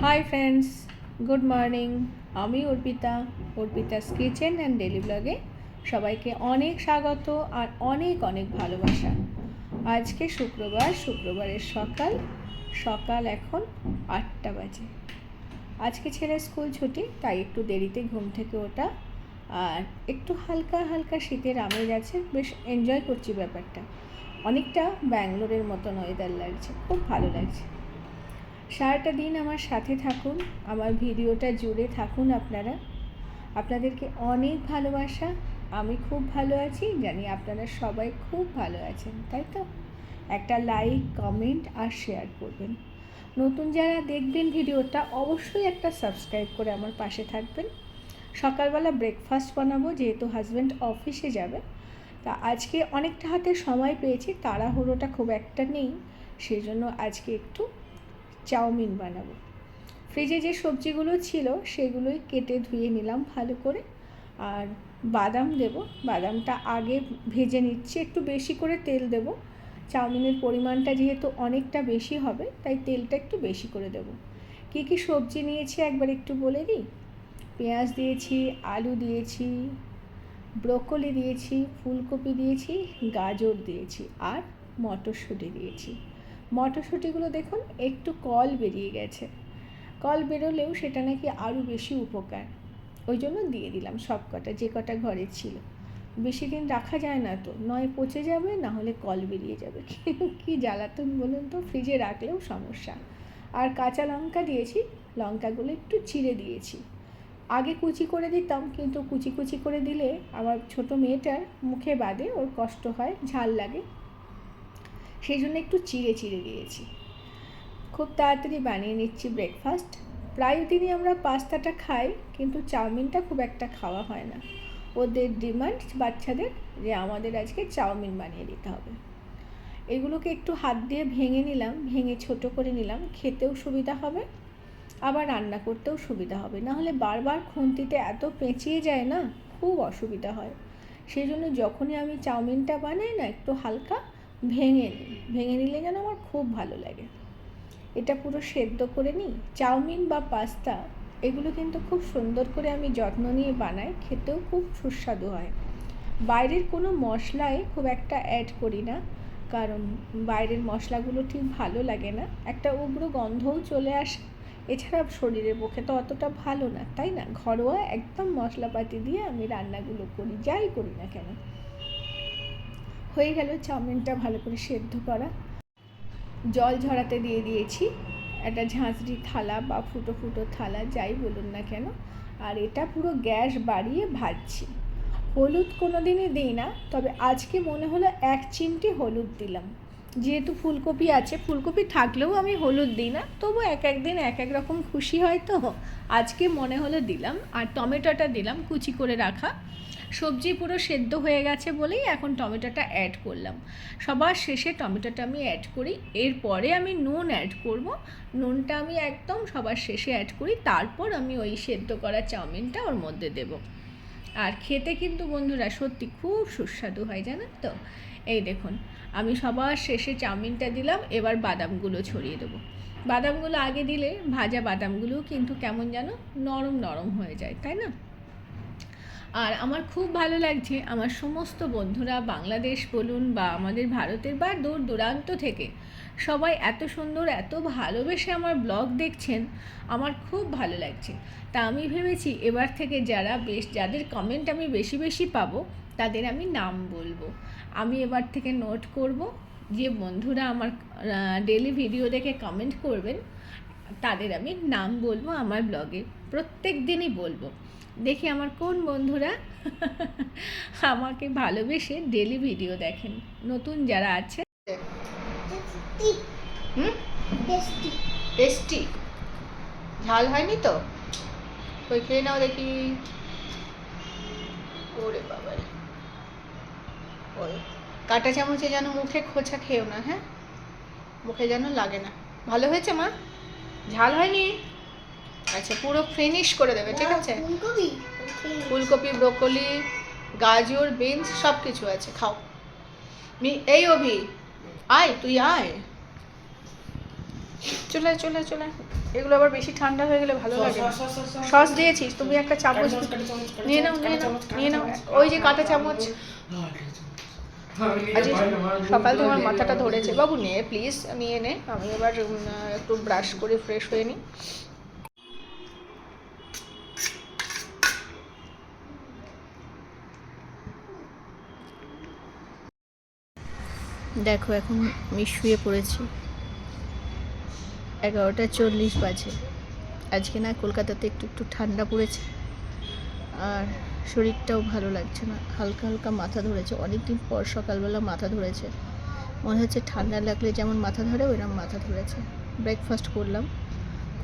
Hi friends good morning আমি Arpita, Arpita's kitchen and daily ব্লগে সবাইকে অনেক স্বাগত আর অনেক অনেক ভালোবাসা। আজকে শুক্রবার, শুক্রবারের সকাল সকাল এখন আটটা বাজে। আজকে ছেলের স্কুল ছুটি, তাই একটু দেরিতে ঘুম থেকে ওঠা আর একটু হালকা হালকা শীতের আমেজ আছে বেশ এনজয় করছি ব্যাপারটা। অনেকটা ব্যাঙ্গালোরের মতন ওয়েদার লাগছে, খুব ভালো লাগছে। সারাটা দিন আমার সাথে থাকুন, আমার ভিডিওটা জুড়ে থাকুন আপনারা। আপনাদেরকে অনেক ভালোবাসা, আমি খুব ভালো আছি, জানি আপনারা সবাই খুব ভালো আছেন, তাই তো? একটা লাইক কমেন্ট আর শেয়ার করবেন। নতুন যারা দেখবেন ভিডিওটা, অবশ্যই একটা সাবস্ক্রাইব করে আমার পাশে থাকবেন। সকালবেলা ব্রেকফাস্ট বানাবো, যেহেতু হাজব্যান্ড অফিসে যাবে। তা আজকে অনেকটা হাতে সময় পেয়েছি, তাড়াহুড়োটা খুব একটা নেই সেই জন্য আজকে একটু চাউমিন বানাবো। ফ্রিজে যে সবজিগুলো ছিল সেগুলোই কেটে ধুয়ে নিলাম ভালো করে। আর বাদাম দেব। বাদামটা আগে ভেজে নিচ্ছি। একটু বেশি করে তেল দেব। চাউমিনের পরিমাণটা যেহেতু অনেকটা বেশি হবে, তাই তেলটা একটু বেশি করে দেব। কী কী সবজি নিয়েছি একবার একটু বলে দিই? পেঁয়াজ দিয়েছি, আলু দিয়েছি, ব্রোকলি দিয়েছি, ফুলকপি দিয়েছি, গাজর দিয়েছি, আর মটরশুঁটি দিয়েছি। মটরশুঁটিগুলো দেখুন, একটু কল বেরিয়ে গেছে। কল বেরোলেও সেটা নাকি আরও বেশি উপকার। ওই জন্য দিয়ে দিলাম সব কটা যে কটা ঘরে ছিল। বেশি দিন রাখা যায় না তো, নয় পচে যাবে, না হলে কল বেরিয়ে যাবে। কী জ্বালাতন বলুন তো, ফ্রিজে রাখলেও সমস্যা। আর কাঁচা লঙ্কা দিয়েছি, লঙ্কাগুলো একটু চিড়ে দিয়েছি। আগে কুচি করে দিতাম, কিন্তু কুচি কুচি করে দিলে আমার ছোট মেয়েটার মুখে বাদে ওর কষ্ট হয়, ঝাল লাগে। সেই জন্য একটু চিড়ে চিড়ে দিয়েছি খুব তাড়াতাড়ি বানিয়ে নিচ্ছি ব্রেকফাস্ট প্রায় দিনই আমরা পাস্তাটা খাই, কিন্তু চাউমিনটা খুব একটা খাওয়া হয় না। ওদের ডিমান্ড বাচ্চাদের যে আমাদের আজকে চাউমিন বানিয়ে দিতে হবে। এগুলোকে একটু হাত দিয়ে ভেঙে নিলাম, ভেঙে ছোট করে নিলাম, খেতেও সুবিধা হবে, আবার রান্না করতেও সুবিধা হবে। না হলে বারবার খুন্তিতে এত পেঁচিয়ে যায় না, খুব অসুবিধা হয়। সেই জন্য যখনই আমি চাউমিনটা বানাই না, একটু হালকা ভেঙে নিই ভেঙে নিলে যেন আমার খুব ভালো লাগে। এটা পুরো সেদ্ধ করে নিই চাউমিন বা পাস্তা, এগুলো কিন্তু খুব সুন্দর করে আমি যত্ন নিয়ে বানাই, খেতেও খুব সুস্বাদু হয়। বাইরের কোনো মশলাই খুব একটা অ্যাড করি না, কারণ বাইরের মশলাগুলো ঠিক ভালো লাগে না। একটা উগ্র গন্ধও চলে আসে। এছাড়া শরীরের পক্ষে তো অতটা ভালো না, তাই না? ঘরোয়া একদম মশলাপাতি দিয়ে আমি রান্নাগুলো করি, যাই করি না কেন। হয়ে গেল চাউমিনটা ভালো করে সেদ্ধ করা। জল ঝরাতে দিয়ে দিয়েছি। একটা ঝাঁঝরি থালা বা ফুটো ফুটো থালা, যাই বলুন না কেন। আর এটা পুরো গ্যাস বাড়িয়ে ভাজছি। হলুদ কোনো দিনই দিই না, তবে আজকে মনে হলো এক চিমটি হলুদ দিলাম। যেহেতু ফুলকপি আছে, ফুলকপি থাকলেও আমি হলুদ দিই না, তবু এক এক দিন এক এক রকম খুশি হয় তো। আজকে মনে হলো দিলাম, আর টমেটোটা দিলাম কুচি করে রাখা। সবজি পুরো সেদ্ধ হয়ে গেছে বলেই এখন টমেটোটা অ্যাড করলাম। সবার শেষে টমেটোটা আমি অ্যাড করি, এরপরে আমি নুন অ্যাড করব। নুনটা আমি একদম সবার শেষে অ্যাড করি, তারপর আমি ওই সেদ্ধ করা চাউমিনটা ওর মধ্যে দেব। আর খেতে কিন্তু বন্ধুরা সত্যি খুব সুস্বাদু হয়, জানেন তো? এই দেখুন, আমি সবার শেষে চাউমিনটা দিলাম, এবার বাদামগুলো ছড়িয়ে দেবো। বাদামগুলো আগে দিলে ভাজা বাদামগুলো কিন্তু কেমন যেন নরম নরম হয়ে যায়, তাই না? আর আমার খুব ভালো লাগছে, আমার সমস্ত বন্ধুরা বাংলাদেশ বলুন বা আমাদের ভারতের বা দূর দূরান্ত থেকে সবাই এত সুন্দর, এত ভালোবেসে আমার ব্লগ দেখছেন, আমার খুব ভালো লাগছে। তা আমি ভেবেছি এবার থেকে যারা বেশ, যাদের কমেন্ট আমি বেশি বেশি পাবো, তাদের আমি নাম বলব। আমি এবার থেকে নোট করব, যে বন্ধুরা আমার ডেলি ভিডিও দেখে কমেন্ট করবেন তাদের আমি নাম বলব আমার ব্লগে প্রত্যেক দিনই বলব। দেখি আমার কোন বন্ধুরা আমাকে ভালোবেসে ডেলি ভিডিও দেখেন। নতুন যারা আছে। হুম? টেস্টি। ঝাল হয়নি তো? ওই খেয়ে নাও দেখি। ওরে বাবারে। ওই কাঁটা চামচে যেন মুখে খোঁচা খেও না হ্যাঁ? মুখে যেন লাগে না। ভালো হয়েছে মা? ঝাল হয়নি? আচ্ছা পুরো ফিনিশ করে দেবে ঠিক আছে? ফুলকপি। ফুলকপি ব্রোকলি গাজর বিনস সব কিছু আছে খাও। মি এই অভি আয় তুই আয়। চলে আয়, চলে চলে আয়। এগুলো আবার বেশি ঠান্ডা হয়ে গেলে ভালো লাগে। সস দিয়েছিস তুমি একটা চামচ নিয়ে নাও নিয়ে নাও নিয়ে নাও। ওই যে কাঁটা চামচ। সকাল থেকে আমার মাথাটা ধরেছে। বাবু নে প্লিজ নিয়ে নে। আমি এবার একটু ব্রাশ করে ফ্রেশ হয়ে নিই। দেখো এখন আমি শুয়ে পড়েছি। এগারোটা চল্লিশ বাজে। আজকে না কলকাতাতে একটু একটু ঠান্ডা পড়েছে। আর শরীরটাও ভালো লাগছে না। হালকা হালকা মাথা ধরেছে। অনেক দিন পর সকালবেলা মাথা ধরেছে। মনে হচ্ছে ঠান্ডা লাগলে যেমন মাথা ধরে, ওইরকম মাথা ধরেছে। ব্রেকফাস্ট করলাম,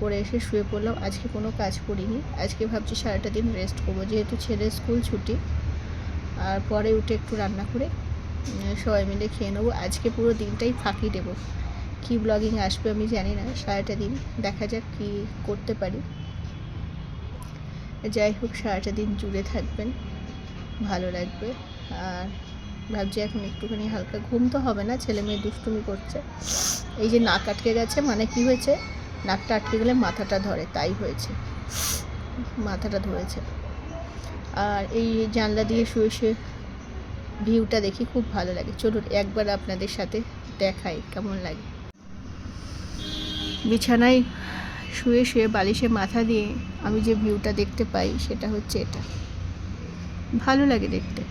করে এসে শুয়ে পড়লাম। আজকে কোনো কাজ করিনি। আজকে ভাবছি সারাটা দিন রেস্ট করব। যেহেতু ছেলের স্কুল ছুটি, আর পরে উঠে একটু রান্না করে সবাই মিলে খেয়ে নেব। আজকে পুরো দিনটাই ফাঁকি দেবো। কী ব্লগিং আসবে আমি জানি না। সারাটা দিন দেখা যাক কী করতে পারি। যাই হোক, সারাটা দিন জুড়ে থাকবেন, ভালো লাগবে। আর ভাবছি এখন একটুখানি হালকা ঘুম তো হবে না, ছেলে মেয়ে দুষ্টুমি করছে। এই যে নাক আটকে গেছে মানে কি হয়েছে? নাকটা আটকে গেলে মাথাটা ধরে, তাই হয়েছে। মাথাটা ধরেছে। আর এই জানলা দিয়ে শুয়ে শুয়ে ভিউটা দেখি, খুব ভালো লাগে। চলুন, একবার আপনাদের সাথে দেখাই, কেমন লাগে। বিছানায় শুয়ে শুয়ে বালিশে মাথা দিয়ে আমি যে ভিউটা দেখতে পাই, সেটা হচ্ছে এটা। ভালো লাগে দেখতে।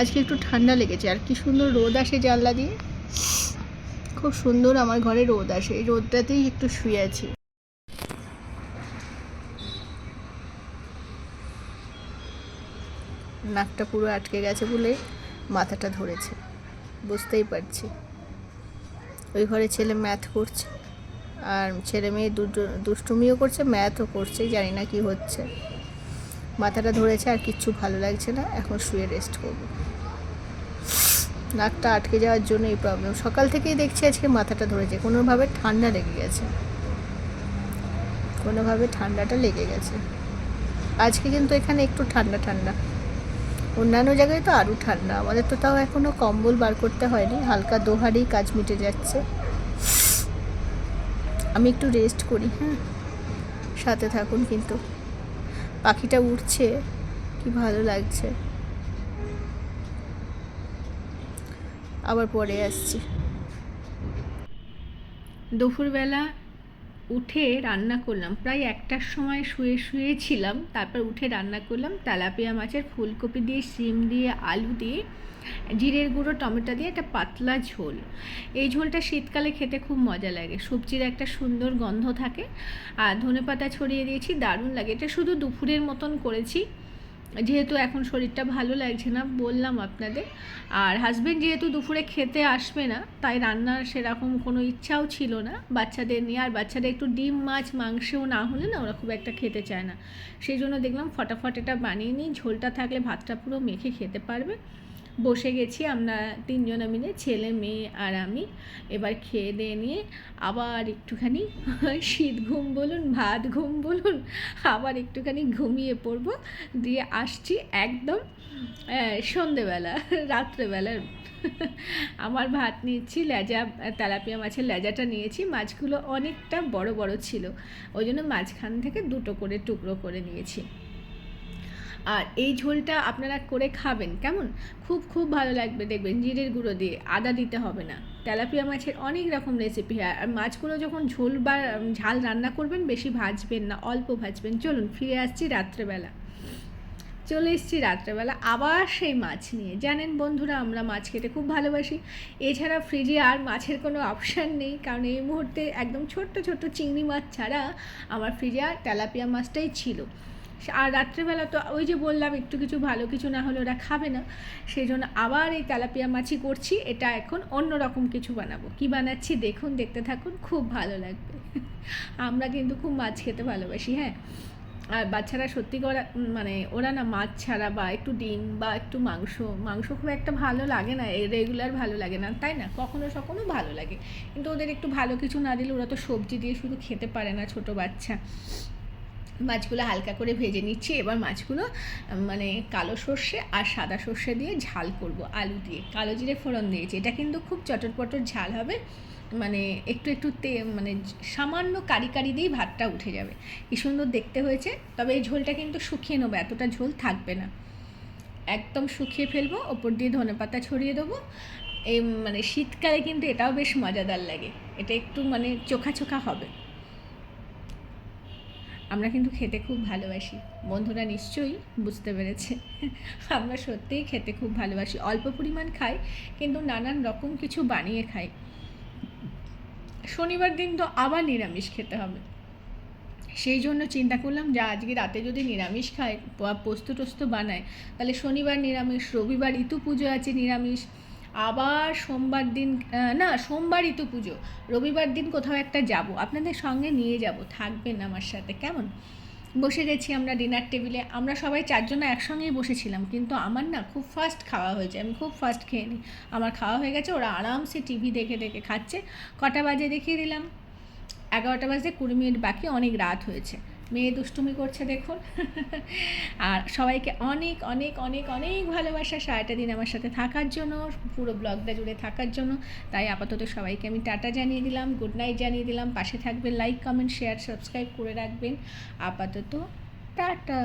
আজকে একটু ঠান্ডা লেগেছে, আর কি সুন্দর রোদ আসে জানলা দিয়ে। খুব সুন্দর আমার ঘরে রোদ আসে, এই রোদটাতেই একটু শুয়ে আছি। নাকটা পুরো আটকে গেছে বলে মাথাটা ধরেছে, বুঝতেই পারছি। ওই ঘরে ছেলে ম্যাথ করছে। আর ছেলে মেয়ে দুষ্টুমিও করছে ম্যাথও করছে, জানি না কি হচ্ছে। মাথাটা ধরেছে, আর কিচ্ছু ভালো লাগছে না, এখন শুয়ে রেস্ট করব। নাকটা আটকে যাওয়ার জন্য এই প্রবলেম সকাল থেকেই দেখছি আজকে মাথাটা ধরেছে, কোনোভাবে ঠান্ডা লেগে গেছে। কোনোভাবে ঠান্ডাটা লেগে গেছে। আজকে কিন্তু এখানে একটু ঠান্ডা ঠান্ডা। অন্যান্য জায়গায় তো আরও ঠান্ডা। আমাদের তো তাও এখনও কম্বল বার করতে হয়নি, হালকা দোহারেই কাজ মিটে যাচ্ছে। আমি একটু রেস্ট করি হ্যাঁ? সাথে থাকুন কিন্তু। পাখিটা উঠছে কি ভালো লাগছে। আবার পরে আসছি। দুপুরবেলা উঠে রান্না করলাম। প্রায় একটার সময় শুয়ে শুয়েছিলাম, তারপর উঠে রান্না করলাম তেলাপিয়া মাছের ফুলকপি দিয়ে, শিম দিয়ে, আলু দিয়ে, জিরের গুঁড়ো, টমেটো দিয়ে একটা পাতলা ঝোল। এই ঝোলটা শীতকালে খেতে খুব মজা লাগে। সবজির একটা সুন্দর গন্ধ থাকে। আর ধনে পাতা ছড়িয়ে দিয়েছি, দারুণ লাগে। এটা শুধু দুপুরের মতন করেছি। যেহেতু এখন শরীরটা ভালো লাগছে না, বললাম আপনাদের। আর হাজব্যান্ড যেহেতু দুপুরে খেতে আসবে না, তাই রান্নার সেরকম কোনো ইচ্ছাও ছিল না বাচ্চাদের নিয়ে। আর বাচ্চাদের একটু ডিম, মাছ, মাংসও না হলে না ওরা খুব একটা খেতে চায় না। সেই জন্য দেখলাম ফটাফট এটা বানিয়ে নিই। ঝোলটা থাকলে ভাতটা পুরো মেখে খেতে পারবে। বসে গেছি, আমরা তিনজনে মিলে, ছেলে, মেয়ে আর আমি। এবার খেয়ে দিয়ে নিয়ে আবার একটুখানি শীত ঘুম বলুন, ভাত ঘুম বলুন, আবার একটুখানি ঘুমিয়ে পড়ব। দিয়ে আসছি একদম সন্ধেবেলা, রাত্রেবেলা। আমার ভাত নিয়েছি লেজা, তেলাপিয়া মাছের লেজাটা নিয়েছি। মাছগুলো অনেকটা বড় বড় ছিল। ওই জন্য মাঝখান থেকে দুটো করে টুকরো করে নিয়েছি। আর এই ঝোলটা আপনারা করে খাবেন, কেমন? খুব খুব ভালো লাগবে, দেখবেন জিরের গুঁড়ো দিয়ে, আদা দিতে হবে না। তেলাপিয়া মাছের অনেক রকম রেসিপি হয়, আর মাছগুলো যখন ঝোল বা ঝাল রান্না করবেন, বেশি ভাজবেন না, অল্প ভাজবেন। চলুন, ফিরে আসছি রাত্রেবেলা। চলে এসেছি রাত্রেবেলা আবার সেই মাছ নিয়ে। জানেন বন্ধুরা, আমরা মাছ খেতে খুব ভালোবাসি। এছাড়া ফ্রিজে আর মাছের কোনো অপশান নেই, কারণ এই মুহূর্তে একদম ছোট্ট ছোট্ট চিংড়ি মাছ ছাড়া আমার ফ্রিজে আর তেলাপিয়া মাছটাই ছিল। আর রাত্রেবেলা তো ওই যে বললাম, একটু কিছু ভালো কিছু না হলে ওরা খাবে না। সেই জন্য আবার এই তেলাপিয়া মাছই করছি, এটা এখন অন্য রকম কিছু বানাবো। কি বানাচ্ছি দেখুন, দেখতে থাকুন, খুব ভালো লাগবে। আমরা কিন্তু খুব মাছ খেতে ভালোবাসি হ্যাঁ? আর বাচ্চারা সত্যি করা মানে ওরা না মাছ ছাড়া বা একটু ডিম বা একটু মাংস মাংস খুব একটা ভালো লাগে না রেগুলার ভালো লাগে না, তাই না? কখনো সখনো ভালো লাগে। কিন্তু ওদের একটু ভালো কিছু না দিলে ওরা তো সবজি দিয়ে শুধু খেতে পারে না ছোট বাচ্চা। মাছগুলো হালকা করে ভেজে নিচ্ছি। এবার মাছগুলো মানে কালো সর্ষে আর সাদা সর্ষে দিয়ে ঝাল করব আলু দিয়ে। কালো জিরে ফোড়ন দিয়েছি। এটা কিন্তু খুব চটর পটর ঝাল হবে। মানে একটু একটু তে মানে সামান্য কারি কারি দিয়েই ভাতটা উঠে যাবে। কি সুন্দর দেখতে হয়েছে। তবে এই ঝোলটা কিন্তু শুকিয়ে নেব, এতটা ঝোল থাকবে না। একদম শুকিয়ে ফেলব, ওপর দিয়ে ধনে পাতা ছড়িয়ে দেবো। এই মানে শীতকালে কিন্তু এটাও বেশ মজাদার লাগে। এটা একটু মানে চোখা চোখা হবে। আমরা কিন্তু খেতে খুব ভালোবাসি। বন্ধুরা নিশ্চয়ই বুঝতে পেরেছে। আমরা সত্যিই খেতে খুব ভালোবাসি। অল্প পরিমাণ খাই, কিন্তু নানান রকম কিছু বানিয়ে খাই। শনিবার দিন তো আবার নিরামিষ খেতে হবে। সেই জন্য চিন্তা করলাম যে আজকে রাতে যদি নিরামিষ খায় বা পোস্ত টোস্ত বানায় তাহলে শনিবার নিরামিষ, রবিবার ঋতু পুজো আছে নিরামিষ। আবার সোমবার দিন না, সোমবার ঋতু পুজো রবিবার দিন কোথাও একটা যাব। আপনাদের সঙ্গে নিয়ে যাব। থাকবেন আমার সাথে। কেমন? বসে গেছি আমরা ডিনার টেবিলে আমরা সবাই চারজন একসঙ্গেই বসেছিলাম, কিন্তু আমার না খুব ফাস্ট খাওয়া হয়েছে। আমি খুব ফাস্ট খেয়ে নিই আমার খাওয়া হয়ে গেছে। ওরা আরামসে টিভি দেখে দেখে খাচ্ছে। কটা বাজে দেখিয়ে দিলাম। এগারোটা বাজে কুড়ি মিনিট বাকি। অনেক রাত হয়েছে। মেয়ে দুষ্টুমি করছে, দেখুন। আর সবাইকে অনেক অনেক অনেক অনেক ভালোবাসা সারাটা দিন আমার সাথে থাকার জন্য, পুরো ব্লগটা জুড়ে থাকার জন্য। তাই আপাতত সবাইকে আমি টাটা জানিয়ে দিলাম, গুড নাইট জানিয়ে দিলাম। পাশে থাকবেন, লাইক, কমেন্ট, শেয়ার, সাবস্ক্রাইব করে রাখবেন। আপাতত টাটা।